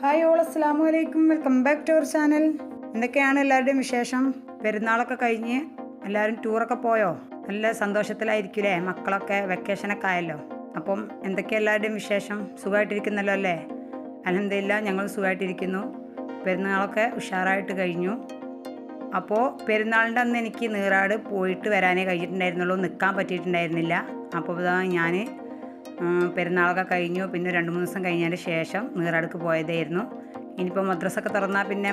Hi all അസ്സാം വലൈക്കും welcome back to our channel എന്തൊക്കെയാണ് എല്ലാവരുടെയും വിശേഷം? പെരുന്നാളൊക്കെ കഴിഞ്ഞ് എല്ലാവരും ടൂറൊക്കെ പോയോ? നല്ല സന്തോഷത്തിലായിരിക്കില്ലേ മക്കളൊക്കെ വെക്കേഷനൊക്കെ ആയല്ലോ. അപ്പം എന്തൊക്കെയാണ് എല്ലാവരുടെയും വിശേഷം? സുഖമായിട്ടിരിക്കുന്നല്ലോ അല്ലേ? അലഹമില്ല ഞങ്ങൾ സുഖമായിട്ടിരിക്കുന്നു. പെരുന്നാളൊക്കെ ഉഷാറായിട്ട് കഴിഞ്ഞു. അപ്പോൾ പെരുന്നാളിന്റെ അന്ന് എനിക്ക് നീറാട് പോയിട്ട് വരാനേ കഴിഞ്ഞിട്ടുണ്ടായിരുന്നുള്ളൂ. നിൽക്കാൻ പറ്റിയിട്ടുണ്ടായിരുന്നില്ല. അപ്പോൾ ഞാൻ പെരുന്നാളൊക്കെ കഴിഞ്ഞു. പിന്നെ രണ്ട് മൂന്ന് ദിവസം കഴിഞ്ഞതിന്റെ ശേഷം നീറടുക്ക് പോയതായിരുന്നു. ഇനിയിപ്പോൾ മദ്രസൊക്കെ തുറന്നാൽ പിന്നെ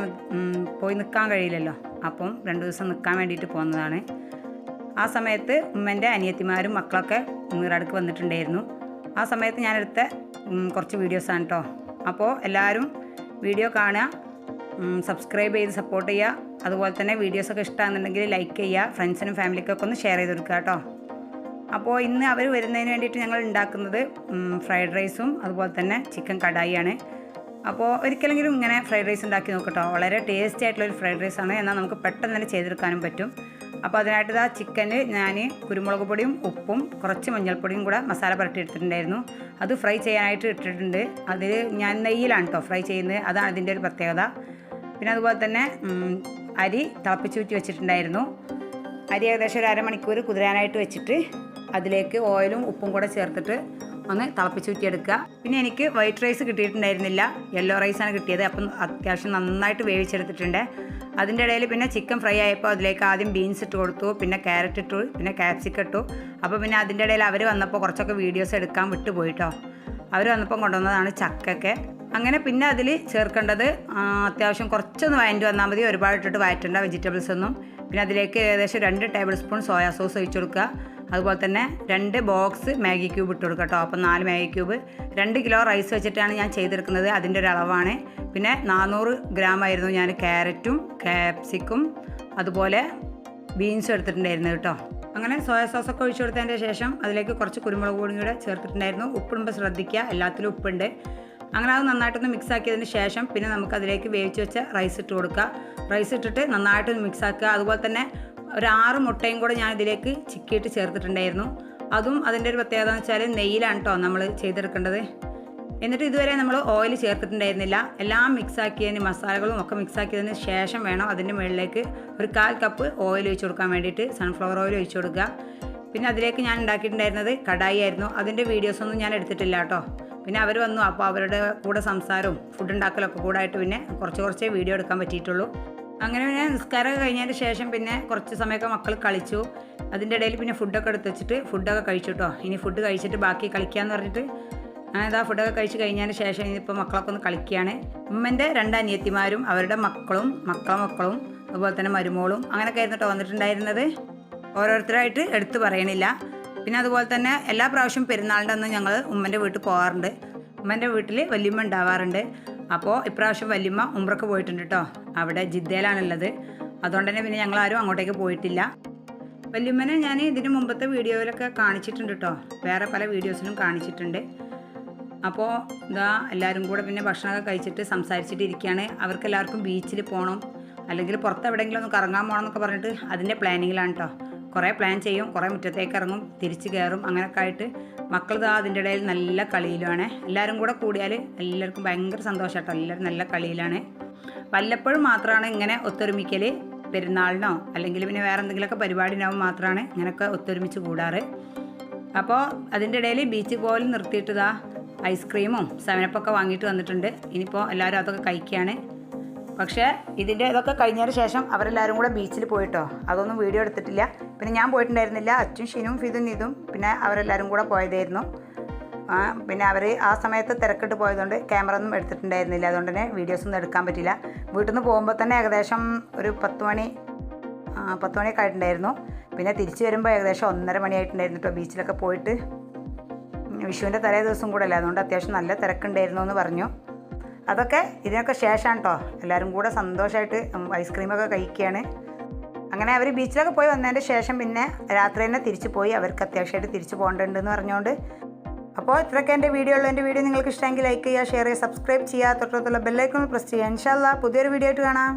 പോയി നിൽക്കാൻ കഴിയില്ലല്ലോ. അപ്പം രണ്ട് ദിവസം നിൽക്കാൻ വേണ്ടിയിട്ട് പോകുന്നതാണ് ആ സമയത്ത് ഉമ്മന്റെ അനിയത്തിമാരും മക്കളൊക്കെ നീറടുക്ക് വന്നിട്ടുണ്ടായിരുന്നു. ആ സമയത്ത് ഞാനെടുത്ത കുറച്ച് വീഡിയോസാണ് കേട്ടോ അപ്പോൾ എല്ലാവരും വീഡിയോ കാണുക സബ്സ്ക്രൈബ് ചെയ്ത് സപ്പോർട്ട് ചെയ്യുക. അതുപോലെ തന്നെ വീഡിയോസൊക്കെ ഇഷ്ടമാണെന്നുണ്ടെങ്കിൽ ലൈക്ക് ചെയ്യുക ഫ്രണ്ട്സിനും ഫാമിലിക്കൊക്കെ ഒന്ന് ഷെയർ ചെയ്ത് കൊടുക്കുക കേട്ടോ അപ്പോൾ ഇന്ന് അവർ വരുന്നതിന് വേണ്ടിയിട്ട് ഞങ്ങൾ ഉണ്ടാക്കുന്നത് ഫ്രൈഡ് റൈസും അതുപോലെ തന്നെ ചിക്കൻ കടായിയാണ്. അപ്പോൾ ഒരിക്കലെങ്കിലും ഇങ്ങനെ ഫ്രൈഡ് റൈസ് ഉണ്ടാക്കി നോക്കട്ടോ. വളരെ ടേസ്റ്റി ആയിട്ടുള്ളൊരു ഫ്രൈഡ് റൈസ് ആണ്. എന്നാൽ നമുക്ക് പെട്ടെന്ന് തന്നെ ചെയ്തെടുക്കാനും പറ്റും. അപ്പോൾ അതിനായിട്ട് ഇതാ ചിക്കന് ഞാൻ കുരുമുളക് പൊടിയും ഉപ്പും കുറച്ച് മഞ്ഞൾപ്പൊടിയും കൂടെ മസാല പുരട്ടി എടുത്തിട്ടുണ്ടായിരുന്നു അത് ഫ്രൈ ചെയ്യാനായിട്ട് ഇട്ടിട്ടുണ്ട്. അതിൽ ഞാൻ നെയ്യിലാണ് കേട്ടോ ഫ്രൈ ചെയ്യുന്നത്. അതാണ് ഇതിന്റെ ഒരു പ്രത്യേകത. പിന്നെ അതുപോലെ തന്നെ അരി അരി തിളപ്പിച്ചൂറ്റി വെച്ചിട്ടുണ്ടായിരുന്നു. അരി ഏകദേശം ഒരു അരമണിക്കൂർ കുതിരാനായിട്ട് വെച്ചിട്ട് അതിലേക്ക് ഓയിലും ഉപ്പും കൂടെ ചേർത്തിട്ട് ഒന്ന് തിളപ്പിച്ചൂറ്റിയെടുക്കുക പിന്നെ എനിക്ക് വൈറ്റ് റൈസ് കിട്ടിയിട്ടുണ്ടായിരുന്നില്ല. യെല്ലോ റൈസാണ് കിട്ടിയത്. അപ്പം അത്യാവശ്യം നന്നായിട്ട് വേവിച്ചെടുത്തിട്ടുണ്ട്. അതിന്റെ ഇടയിൽ പിന്നെ ചിക്കൻ ഫ്രൈ ആയപ്പോൾ അതിലേക്ക് ആദ്യം ബീൻസ് ഇട്ട് കൊടുത്തു. പിന്നെ ക്യാരറ്റ് ഇട്ടു. പിന്നെ കാപ്സിക്ക ഇട്ടു. അപ്പോൾ പിന്നെ അതിന്റെ ഇടയിൽ അവർ വന്നപ്പോൾ കുറച്ചൊക്കെ വീഡിയോസ് എടുക്കാൻ വിട്ടുപോയിട്ടോ അവർ വന്നപ്പം കൊണ്ടുവന്നതാണ് ചക്കൊക്കെ. അങ്ങനെ പിന്നെ അതിൽ ചേർക്കേണ്ടത് അത്യാവശ്യം കുറച്ചൊന്ന് വഴറ്റി വന്നാൽ മതി. ഒരുപാട് ഇട്ടിട്ട് വഴറ്റേണ്ട വെജിറ്റബിൾസ് ഒന്നും. പിന്നെ അതിലേക്ക് ഏകദേശം രണ്ട് ടേബിൾ സ്പൂൺ സോയാ സോസ് ഒഴിച്ചു കൊടുക്കുക. അതുപോലെ തന്നെ രണ്ട് ബോക്സ് മാഗി ക്യൂബ് ഇട്ട് കൊടുക്കുക കേട്ടോ അപ്പം നാല് മാഗി ക്യൂബ് രണ്ട് കിലോ റൈസ് വെച്ചിട്ടാണ് ഞാൻ ചെയ്തെടുക്കുന്നത് അതിന്റെ ഒരു അളവാണ്. പിന്നെ നാനൂറ് ഗ്രാം ആയിരുന്നു ഞാൻ ക്യാരറ്റും ക്യാപ്സിക്കും അതുപോലെ ബീൻസും എടുത്തിട്ടുണ്ടായിരുന്നു കേട്ടോ അങ്ങനെ സോയ സോസൊക്കെ ഒഴിച്ചു കൊടുത്തതിന്റെ ശേഷം അതിലേക്ക് കുറച്ച് കുരുമുളക് പൊടിയും കൂടെ ചേർത്തിട്ടുണ്ടായിരുന്നു. ഉപ്പിടുമ്പോൾ ശ്രദ്ധിക്കുക. എല്ലാത്തിലും ഉപ്പുണ്ട്. അങ്ങനെ അത് നന്നായിട്ടൊന്ന് മിക്സ് ആക്കിയതിന് ശേഷം പിന്നെ നമുക്ക് അതിലേക്ക് വേവിച്ച് വെച്ച റൈസ് ഇട്ട് കൊടുക്കുക റൈസ് ഇട്ടിട്ട് നന്നായിട്ടൊന്ന് മിക്സ് ആക്കുക. അതുപോലെ തന്നെ ഒരു ആറ് മുട്ടയും കൂടെ ഞാൻ ഇതിലേക്ക് ചിക്കിയിട്ട് ചേർത്തിട്ടുണ്ടായിരുന്നു. അതും അതിന്റെ ഒരു പ്രത്യേകത എന്ന് വെച്ചാൽ നെയ്യിലാണ് കേട്ടോ നമ്മൾ ചെയ്തെടുക്കേണ്ടത്. എന്നിട്ട് ഇതുവരെ നമ്മൾ ഓയിൽ ചേർത്തിട്ടുണ്ടായിരുന്നില്ല. എല്ലാം മിക്സ് ആക്കിയതിന് മസാലകളും ഒക്കെ മിക്സ് ആക്കിയതിന് ശേഷം വേണം അതിന്റെ മുകളിലേക്ക് ഒരു കാൽ കപ്പ് ഓയിൽ ഒഴിച്ച് കൊടുക്കാൻ വേണ്ടിയിട്ട് സൺഫ്ലവർ ഓയിൽ ഒഴിച്ചു കൊടുക്കുക. പിന്നെ അതിലേക്ക് ഞാൻ ഉണ്ടാക്കിയിട്ടുണ്ടായിരുന്നത് കടായി ആയിരുന്നു. അതിന്റെ വീഡിയോസൊന്നും ഞാൻ എടുത്തിട്ടില്ല കേട്ടോ പിന്നെ അവർ വന്നു. അപ്പോൾ അവരുടെ കൂടെ സംസാരവും ഫുഡ് ഉണ്ടാക്കലൊക്കെ കൂടായിട്ട് പിന്നെ കുറച്ച് കുറച്ചേ വീഡിയോ എടുക്കാൻ പറ്റിയിട്ടുള്ളൂ. അങ്ങനെ പിന്നെ നിസ്കാരമൊക്കെ കഴിഞ്ഞതിന് ശേഷം പിന്നെ കുറച്ച് സമയമൊക്കെ മക്കൾ കളിച്ചു. അതിന്റെ ഇടയിൽ പിന്നെ ഫുഡൊക്കെ എടുത്ത് വെച്ചിട്ട് ഫുഡൊക്കെ കഴിച്ചു കേട്ടോ. ഇനി ഫുഡ് കഴിച്ചിട്ട് ബാക്കി കളിക്കാമെന്ന് പറഞ്ഞിട്ട് അങ്ങനെ ഇതാ ഫുഡൊക്കെ കഴിച്ച് കഴിഞ്ഞതിന് ശേഷം ഇനിയിപ്പോൾ മക്കളൊക്കെ ഒന്ന് കളിക്കുകയാണ്. ഉമ്മന്റെ രണ്ട് അനിയത്തിമാരും അവരുടെ മക്കളും മക്കളെ മക്കളും അതുപോലെ തന്നെ മരുമോളും അങ്ങനെയൊക്കെ ആയിരുന്നു കേട്ടോ വന്നിട്ടുണ്ടായിരുന്നത്. ഓരോരുത്തരായിട്ട് എടുത്തു പറയണില്ല. പിന്നെ അതുപോലെ തന്നെ എല്ലാ പ്രാവശ്യവും പെരുന്നാളിന്റെ അന്ന് ഞങ്ങൾ ഉമ്മന്റെ വീട്ടിൽ പോകാറുണ്ട്. ഉമ്മന്റെ വീട്ടിൽ വല്യമ്മ ഉണ്ടാവാറുണ്ട്. അപ്പോൾ ഇപ്രാവശ്യം വല്യമ്മ ഉമ്രക്ക് പോയിട്ടുണ്ട് കേട്ടോ അവിടെ ജിദ്ദയിലാണുള്ളത്. അതുകൊണ്ട് തന്നെ പിന്നെ ഞങ്ങളാരും അങ്ങോട്ടേക്ക് പോയിട്ടില്ല. വല്യമ്മനെ ഞാൻ ഇതിന് മുമ്പത്തെ വീഡിയോയിലൊക്കെ കാണിച്ചിട്ടുണ്ട് കേട്ടോ വേറെ പല വീഡിയോസിലും കാണിച്ചിട്ടുണ്ട്. അപ്പോൾ ഇതാ എല്ലാവരും കൂടെ പിന്നെ ഭക്ഷണമൊക്കെ കഴിച്ചിട്ട് സംസാരിച്ചിട്ട് ഇരിക്കുകയാണ്. അവർക്ക് എല്ലാവർക്കും ബീച്ചിൽ പോകണം അല്ലെങ്കിൽ പുറത്ത് എവിടെയെങ്കിലും ഒന്ന് കറങ്ങാൻ പോകണം എന്നൊക്കെ പറഞ്ഞിട്ട് അതിന്റെ പ്ലാനിങ്ങിലാണ് കേട്ടോ കുറേ പ്ലാൻ ചെയ്യും കുറേ മുറ്റത്തേക്ക് ഇറങ്ങും തിരിച്ച് കയറും അങ്ങനെയൊക്കെ ആയിട്ട് മക്കൾ ഇതാ അതിന്റെ ഇടയിൽ നല്ല കളിയിലുമാണ് എല്ലാവരും കൂടെ കൂടിയാൽ എല്ലാവർക്കും ഭയങ്കര സന്തോഷം കേട്ടോ എല്ലാവരും നല്ല കളിയിലാണ്. വല്ലപ്പോഴും മാത്രമാണ് ഇങ്ങനെ ഒത്തൊരുമിക്കൽ പെരുന്നാളിനോ അല്ലെങ്കിൽ പിന്നെ വേറെ എന്തെങ്കിലുമൊക്കെ പരിപാടിനാവും മാത്രമാണ് ഇങ്ങനെയൊക്കെ ഒത്തൊരുമിച്ച് കൂടാറ്. അപ്പോൾ അതിന്റെ ഇടയിൽ ബീച്ച് പോലും നിർത്തിയിട്ടതാ ഐസ്ക്രീമും സെവനപ്പൊക്കെ വാങ്ങിയിട്ട് വന്നിട്ടുണ്ട്. ഇനിയിപ്പോൾ എല്ലാവരും അതൊക്കെ കഴിക്കുകയാണ്. പക്ഷേ ഇതിന്റെ ഇതൊക്കെ കഴിഞ്ഞതിന് ശേഷം അവരെല്ലാവരും കൂടെ ബീച്ചിൽ പോയിട്ടോ. അതൊന്നും വീഡിയോ എടുത്തിട്ടില്ല. പിന്നെ ഞാൻ പോയിട്ടുണ്ടായിരുന്നില്ല. അച്ഛനും ഷിനും ഫിതും ഇതും പിന്നെ അവരെല്ലാവരും കൂടെ പോയതായിരുന്നു. പിന്നെ അവർ ആ സമയത്ത് തിരക്കിട്ട് പോയതുകൊണ്ട് ക്യാമറ ഒന്നും എടുത്തിട്ടുണ്ടായിരുന്നില്ല. അതുകൊണ്ട് തന്നെ വീഡിയോസ് ഒന്നും എടുക്കാൻ പറ്റില്ല. വീട്ടിൽ നിന്ന് പോകുമ്പോൾ തന്നെ ഏകദേശം ഒരു പത്ത് മണി പത്ത് മണിയൊക്കെ ആയിട്ടുണ്ടായിരുന്നു. പിന്നെ തിരിച്ചു വരുമ്പോൾ ഏകദേശം ഒന്നര മണിയായിട്ടുണ്ടായിരുന്നു കേട്ടോ ബീച്ചിലൊക്കെ പോയിട്ട്. വിഷുവിന്റെ തലേ ദിവസം കൂടെ അല്ല? അതുകൊണ്ട് അത്യാവശ്യം നല്ല തിരക്കുണ്ടായിരുന്നു എന്ന് പറഞ്ഞു. അതൊക്കെ ഇതിനൊക്കെ ശേഷമാണ് കേട്ടോ എല്ലാവരും കൂടെ സന്തോഷമായിട്ട് ഐസ്ക്രീമൊക്കെ കഴിക്കുകയാണ് അങ്ങനെ അവർ ബീച്ചിലൊക്കെ പോയി വന്നതിന്റെ ശേഷം പിന്നെ രാത്രി തന്നെ തിരിച്ചു പോയി. അവർക്ക് അത്യാവശ്യമായിട്ട് തിരിച്ചു പോകേണ്ടതെന്ന് പറഞ്ഞുകൊണ്ട് അപ്പോൾ ഇത്രയൊക്കെ എന്റെ വീഡിയോ ഉള്ളൂ. എന്റെ വീഡിയോ നിങ്ങൾക്ക് ഇഷ്ടമെങ്കിൽ ലൈക്ക് ചെയ്യുക ഷെയർ ചെയ്യുക സബ്സ്ക്രൈബ് ചെയ്യുക. തൊട്ടടുത്തുള്ള ബെല്ലൈക്കൺ പ്രസ് ചെയ്യുക. ഇൻഷാല്ല പുതിയൊരു വീഡിയോ ആയിട്ട് കാണാം.